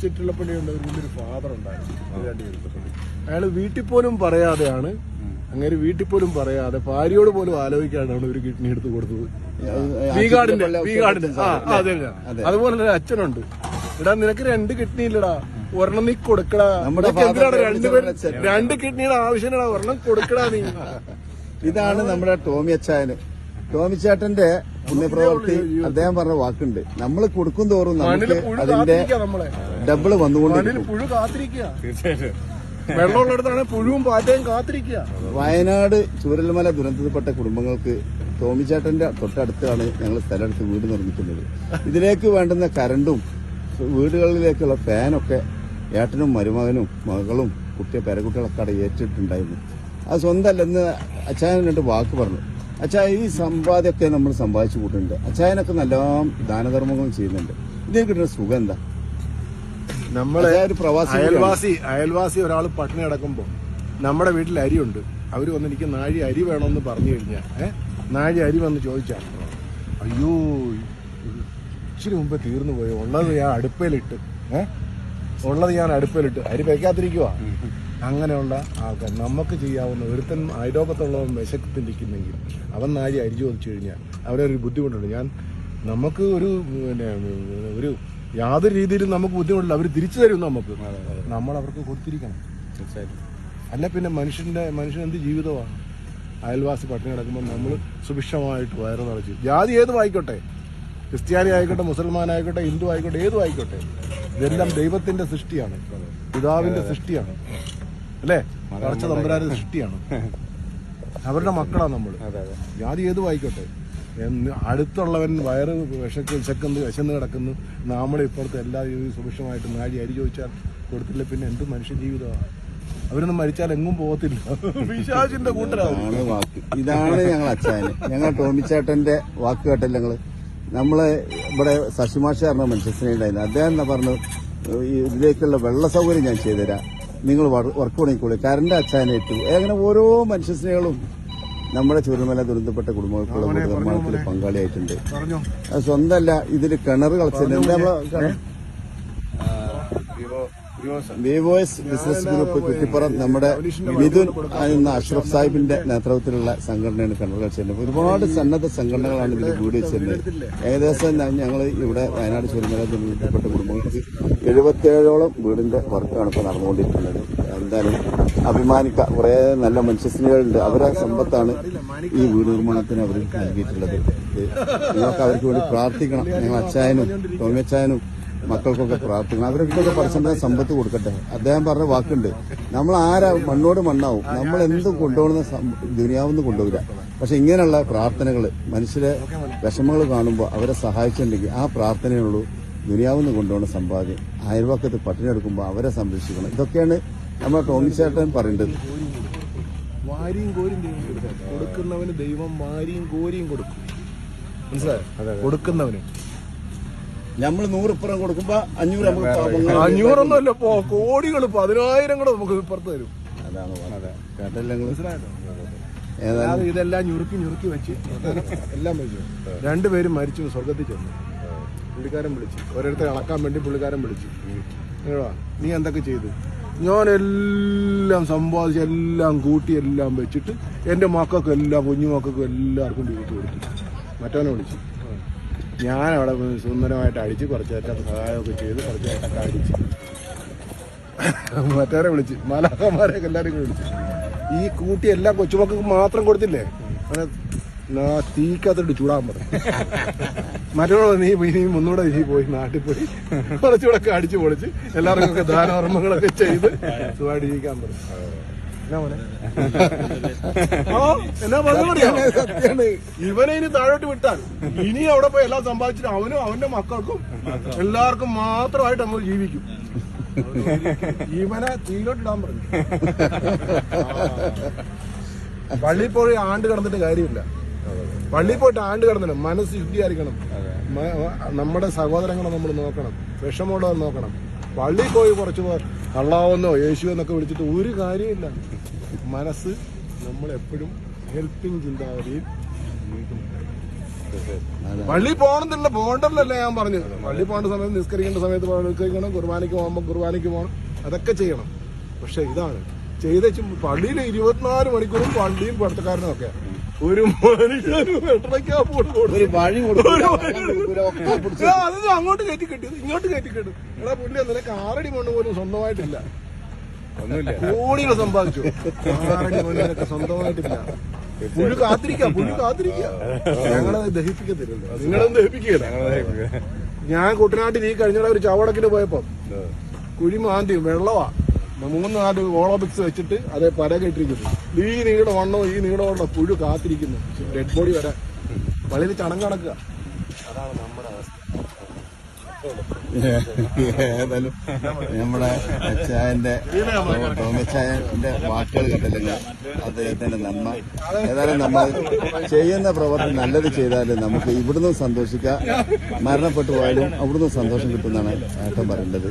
ചിറ്റലപ്പള്ളിയുണ്ട് ഒരു വലിയൊരു ഫാദർ ഉണ്ടായിരുന്നു. അയാൾ വീട്ടിൽ പോലും പറയാതെയാണ് അങ്ങനെ വീട്ടിൽ പോലും പറയാതെ ഭാര്യയോട് പോലും ആലോചിക്കാണ്ടാണ് ഒരു കിഡ്നി എടുത്തു കൊടുത്തത്. അതുപോലെ തന്നെ അച്ഛനുണ്ട്. എടാ നിനക്ക് രണ്ട് കിഡ്നി ഇല്ലടാ. ഒരെണ്ണം നീ കൊടുക്കടാ. നമ്മുടെ രണ്ടുപേരും രണ്ട് കിഡ്നിയുടെ ആവശ്യമില്ലടാ ഒരെണ്ണം കൊടുക്കടാ നീ. ഇതാണ് നമ്മുടെ ടോമി അച്ചായന്. ടോമി ചേട്ടന്റെ പുണ്യപ്രവർത്തി അദ്ദേഹം പറഞ്ഞ വാക്കുണ്ട്. നമ്മൾ കൊടുക്കും തോറും നമ്മൾ നമുക്ക് നമ്മളെ അതിന്റെ മണ്ണിൽ വന്നുകൊണ്ടിരിക്കും. പുഴു കാത്തിരിക്കുക. തീർച്ചയായിട്ടും വെള്ളമുള്ളിടത്താണ് പുഴുവും പാറ്റയും കാത്തിരിക്കുക. വയനാട് ചൂരൽമല ദുരന്തത്തിൽപ്പെട്ട കുടുംബങ്ങൾക്ക് ടോമിച്ചേട്ടന്റെ തൊട്ടടുത്താണ് ഞങ്ങൾ സ്ഥലമെടുത്ത് വീട് നിർമ്മിക്കുന്നത്. ഇതിലേക്ക് വേണ്ടുന്ന കരണ്ടും വീടുകളിലേക്കുള്ള ഫാനൊക്കെ ഏട്ടനും മരുമകനും മകളും കുട്ടിയെ പേരക്കുട്ടികളൊക്കെ അവിടെ ഏറ്റിട്ടുണ്ടായിരുന്നു. അത് സ്വന്തമല്ലെന്ന് അച്ചായൻ രണ്ട് വാക്ക് പറഞ്ഞു. അച്ഛാ ഈ സമ്പാദ്യമൊക്കെ നമ്മൾ സമ്പാദിച്ചു കൂട്ടുന്നുണ്ട് അച്ചായനൊക്കെ നല്ല ദാനധർമ്മങ്ങളും ചെയ്യുന്നുണ്ട്. ഇതിന് കിട്ടുന്ന സുഖം എന്താ? നമ്മളെ ഒരു പ്രവാസി അയൽവാസി അയൽവാസി ഒരാൾ പട്ടിണി കിടക്കുമ്പോൾ നമ്മുടെ വീട്ടിൽ അരിയുണ്ട് അവർ വന്ന് എനിക്ക് നാഴി അരി വേണമെന്ന് പറഞ്ഞു കഴിഞ്ഞാൽ ഏഹ് നാഴി അരി വന്ന് ചോദിച്ചാൽ അയ്യോ ഇച്ചിരി മുമ്പ് തീർന്നു പോയി? ഉള്ളത് ഞാൻ അടുപ്പയിലിട്ട് ഏഹ് ഉള്ളത് ഞാൻ അടുപ്പയിലിട്ട് അരി വയ്ക്കാതിരിക്കുക അങ്ങനെയുള്ള ആൾക്കാർ നമുക്ക് ചെയ്യാവുന്ന ഒരുത്തൻ അയലോകത്തുള്ളവൻ വിശക്കത്തിരിക്കുന്നെങ്കിൽ അവൻ നാഴി അരി ചോദിച്ചു കഴിഞ്ഞാൽ അവരൊരു ബുദ്ധിമുട്ടുണ്ട്. ഞാൻ നമുക്ക് ഒരു പിന്നെ ഒരു യാതൊരു രീതിയിലും നമുക്ക് ബുദ്ധിമുട്ടില്ല. അവർ തിരിച്ചു തരും നമുക്ക്. നമ്മൾ അവർക്ക് കൊടുത്തിരിക്കണം. തീർച്ചയായിട്ടും. അല്ല പിന്നെ മനുഷ്യന്റെ മനുഷ്യൻ എന്ത് ജീവിതമാണ് അയൽവാസി പട്ടിണി കിടക്കുമ്പോൾ നമ്മൾ സുഭിക്ഷമായിട്ട് വയറ് നിറച്ച്. ജാതി ഏതും ആയിക്കോട്ടെ? ക്രിസ്ത്യാനി ആയിക്കോട്ടെ മുസൽമാൻ ആയിക്കോട്ടെ ഹിന്ദു ആയിക്കോട്ടെ ഏതും ആയിക്കോട്ടെ. ഇതെല്ലാം ദൈവത്തിന്റെ സൃഷ്ടിയാണ്. പിതാവിന്റെ സൃഷ്ടിയാണ്. അല്ലേ? വളർച്ച തമ്പുരാന്റെ സൃഷ്ടിയാണ്. അവരുടെ മക്കളാണ് നമ്മൾ ജാതി ഏതും ആയിക്കോട്ടെ? അടുത്തുള്ളവൻ വയറ് വിശക്ക് വിശക്കുന്നു വിശന്ന് കിടക്കുന്നു. നമ്മുടെ ഇപ്പുറത്തെ എല്ലാ ജീവിതവും സുഭിക്ഷമായിട്ട് നാടി അരി ചോദിച്ചാൽ കൊടുത്തില്ല? പിന്നെ എന്ത് മനുഷ്യ ജീവിതമാണ് അവരൊന്നും മരിച്ചാൽ എങ്ങും പോകത്തില്ല. പിശാചിന്റെ കൂട്ടരാണ് ആണ് വാക്ക്. ഇതാണ് ഞങ്ങൾ അച്ചായന് ഞങ്ങൾ ടോമിച്ചേട്ടന്റെ വാക്ക് കേട്ടല്ല ഞങ്ങൾ? നമ്മൾ ഇവിടെ ശശിമാഷ പറഞ്ഞ മനുഷ്യനെ ഉണ്ടായിരുന്നു അദ്ദേഹം എന്താ പറഞ്ഞു? ഈ ഇതിലേക്കുള്ള വെള്ള സൗകര്യം ഞാൻ ചെയ്തുതരാം. നിങ്ങൾ വർക്ക് തുടങ്ങിക്കൊള്ളു കരണ്ട് അച്ഛനെ ഇട്ടു. അങ്ങനെ ഓരോ മനുഷ്യസ്നേഹങ്ങളും നമ്മുടെ ചുരുമല ദുരന്തപ്പെട്ട കുടുംബങ്ങൾക്കുള്ള നിർമ്മാണത്തിൽ പങ്കാളിയായിട്ടുണ്ട്. അത് സ്വന്തമല്ല ഇതിൽ കിണർ കളച്ചിട്ടുണ്ട്. വിവോ ബിസിനസ് ഗ്രൂപ്പ് കുറ്റിപ്പുറം നമ്മുടെ മിഥുൻ എന്ന അഷ്റഫ് സാഹിബിന്റെ നേതൃത്വത്തിലുള്ള സംഘടനയാണ് കിണർ കളിച്ചത് ഒരുപാട് സന്നദ്ധ സംഘടനകളാണ് ഇതിൽ കൂടി വെച്ചിരുന്നത്. ഏകദേശം ഞങ്ങൾ ഇവിടെ വയനാട് ചുരുമല ദുരന്തപ്പെട്ട കുടുംബങ്ങൾക്ക് എഴുപത്തിയേഴോളം വീടിന്റെ വർക്കാണ് ഇപ്പോൾ നടന്നുകൊണ്ടിരിക്കുന്നത്. എന്തായാലും അഭിമാനിക്ക കുറെ നല്ല മനുഷ്യസ്നേഹികളുണ്ട്. അവരെ സമ്പത്താണ് ഈ വീട് നിർമ്മാണത്തിന് അവർ നൽകിയിട്ടുള്ളത്. നിങ്ങൾക്ക് അവർക്ക് വേണ്ടി പ്രാർത്ഥിക്കണം. ഞങ്ങൾ അച്ചായനും ടോമിയച്ചായനും മക്കൾക്കൊക്കെ പ്രാർത്ഥിക്കണം. അവരൊക്കെ പഠിച്ചെന്താ സമ്പത്ത് കൊടുക്കട്ടെ. അദ്ദേഹം പറഞ്ഞ വാക്കുണ്ട്. നമ്മൾ ആരാ മണ്ണോട് മണ്ണാവും. നമ്മൾ എന്ത് കൊണ്ടുപോകുന്ന ദുനിയാവും ദുനിയാവെന്ന് കൊണ്ടുപോകില്ല. പക്ഷെ ഇങ്ങനെയുള്ള പ്രാർത്ഥനകൾ മനുഷ്യരെ വിഷമങ്ങൾ കാണുമ്പോൾ അവരെ സഹായിച്ചിട്ടുണ്ടെങ്കിൽ ആ പ്രാർത്ഥനയുള്ളൂ ദുനിയാവെന്ന് കൊണ്ടുപോകുന്ന സമ്പാദ്യം. അയൽവക്കത്ത് പട്ടിണി എടുക്കുമ്പോൾ അവരെ സംരക്ഷിക്കണം. ഇതൊക്കെയാണ് നമ്മുടെ ടോമിച്ചേട്ടൻ പറയേണ്ടത്. വാരിയും കോരിയും ദൈവം കൊടുക്കും. കൊടുക്കുന്നവന് ദൈവം വാരിയും കോരിയും കൊടുക്കും. മനസ്സിലായോ? കൊടുക്കുന്നവന്. നമ്മൾ നൂറിപ്പുറം കൊടുക്കുമ്പോൾ അഞ്ഞൂറ് നമുക്ക് അഞ്ഞൂറൊന്നും അല്ല പോ കോടികൾ പതിനായിരം കൂടെ നമുക്ക് ഇപ്പുറത്ത് തരും. അതാണ് ഇതെല്ലാം ഞുറുക്കി ഞുറുക്കി വെച്ച് എല്ലാം വെച്ചു. രണ്ടുപേരും മരിച്ചു സ്വർഗത്തിൽ ചെന്നു. പുള്ളിക്കാരൻ വിളിച്ചു. ഓരോരുത്തരെ അളക്കാൻ വേണ്ടി പുള്ളിക്കാരൻ വിളിച്ചു. നീ എന്തൊക്കെ ചെയ്തു? ഞാൻ എല്ലാം സമ്പാദിച്ച് എല്ലാം കൂട്ടി എല്ലാം വെച്ചിട്ട് എന്റെ മക്കൾക്ക് എല്ലാം കുഞ്ഞു മക്കൾക്കും എല്ലാവർക്കും വീട്ടിൽ കൊടുത്തു. മറ്റവനെ വിളിച്ചു. ഞാൻ സുന്ദരമായിട്ട് അടിച്ച് കുറച്ചേറ്റം സഹായമൊക്കെ ചെയ്ത് കുറച്ചേറ്റൊക്കെ അടിച്ച്. മറ്റവരെ വിളിച്ച്. മലാഹമാരെയൊക്കെ എല്ലാവരും വിളിച്ചു. ഈ കൂട്ടി എല്ലാം കൊച്ചുമക്കൾക്ക് മാത്രം കൊടുത്തില്ലേ? അങ്ങനെ തീക്കകത്തിട്ട് ചൂടാൻ പറഞ്ഞു മറ്റുള്ള നീ ഇനി മുന്നൂടെ നീ പോയി നാട്ടിൽ പോയി. കുറച്ചുകൂടെ ഒക്കെ അടിച്ചു പൊളിച്ച് എല്ലാവർക്കും ഒക്കെ ദാനധർമ്മങ്ങളൊക്കെ ചെയ്ത് സുഖമായിട്ട് ജീവിക്കാൻ പറഞ്ഞു എന്നാ സത്യാണ് ഇവനെ ഇനി താഴോട്ട് വിട്ടാൽ ഇനി അവിടെ പോയി എല്ലാം സമ്പാദിച്ചിട്ട് അവനും അവന്റെ മക്കൾക്കും എല്ലാവർക്കും മാത്രമായിട്ട് നമ്മൾ ജീവിക്കും. ഇവനെ തീയിലോട്ടിടാൻ പറഞ്ഞു. പള്ളിയിൽ പോയി ആണ്ട് കിടന്നിട്ട് കാര്യമില്ല. പള്ളിയിൽ പോയിട്ട് ആണ്ട് കിടന്നില്ല? മനസ്സ് ശുദ്ധിയായിരിക്കണം നമ്മുടെ സഹോദരങ്ങളെ നമ്മൾ നോക്കണം. വിഷമുള്ളവർ നോക്കണം. പള്ളിയിൽ പോയി കുറച്ച് കള്ളാവെന്നോ യേശു എന്നൊക്കെ വിളിച്ചിട്ട് ഒരു കാര്യമില്ല. മനസ്സ് നമ്മൾ എപ്പോഴും ഹെൽപ്പിംഗ് ചിന്താഗതിയിൽ പള്ളി പോകണമെന്നില്ല പോകണ്ടല്ലേ ഞാൻ പറഞ്ഞു. പള്ളി പോകേണ്ട സമയത്ത് നിസ്കരിക്കേണ്ട സമയത്ത് നിസ്കരിക്കണം. കുർബാനയ്ക്ക് പോകുമ്പോൾ കുർബാനയ്ക്ക് പോകണം. അതൊക്കെ ചെയ്യണം. പക്ഷെ ഇതാണ്. ചെയ്ത പള്ളിയിൽ ഇരുപത്തിനാല് മണിക്കൂറും പള്ളിയും പഠിത്തക്കാരനും ഒക്കെ ഒരു ഒരു വഴി അത് അങ്ങോട്ട് കയറ്റി കിട്ടിയത് ഇങ്ങോട്ട് കയറ്റി കിട്ടും. എടാ പുള്ളി അന്നേരം കാറടി മണ്ണ് പോലും സ്വന്തമായിട്ടില്ല. ഒന്നുമില്ല. കോടികൾ സമ്പാദിച്ചു. കാറടി നിനക്ക് സ്വന്തമായിട്ടില്ല. പുഴു കാത്തിരിക്കാം പുഴു കാത്തിരിക്കാം. ഞങ്ങളെ ദഹിപ്പിക്കത്തില്ലല്ലോ. നിങ്ങളൊന്നും ദഹിപ്പിക്കില്ല ഞാൻ കുട്ടനാട്ടിൽ ഈ കഴിഞ്ഞ ഒരു ചവടക്കിന് പോയപ്പോ കുഴി മാന്തി വെള്ളവാ. മൂന്ന് നാല് ഓളോബിക്സ് വെച്ചിട്ട് അത് പരകെട്ടിരിക്കുന്നു ഈ നീട വണ്ണോ ഈ നീട വണ്ണോ പുഴു കാത്തിരിക്കുന്നു. ഡെഡ് ബോഡി വരെ. പള്ളിയിൽ ചടങ്ങ് നടക്കുക. അതാണ് നമ്മുടെ അവസ്ഥ. ഏതായാലും നമ്മുടെ അച്ചായന്റെ തോമച്ചായന്റെ വാക്കുകൾ കിട്ടില്ല അദ്ദേഹത്തിന്റെ നന്മ. ഏതായാലും നമ്മൾ ചെയ്യുന്ന പ്രവർത്തനം നല്ലത് ചെയ്താൽ നമുക്ക് ഇവിടുന്ന് സന്തോഷിക്കാം. മരണപ്പെട്ടു പോയാലും അവിടുന്ന് സന്തോഷം കിട്ടുമെന്നാണ് ഏട്ടം പറയേണ്ടത്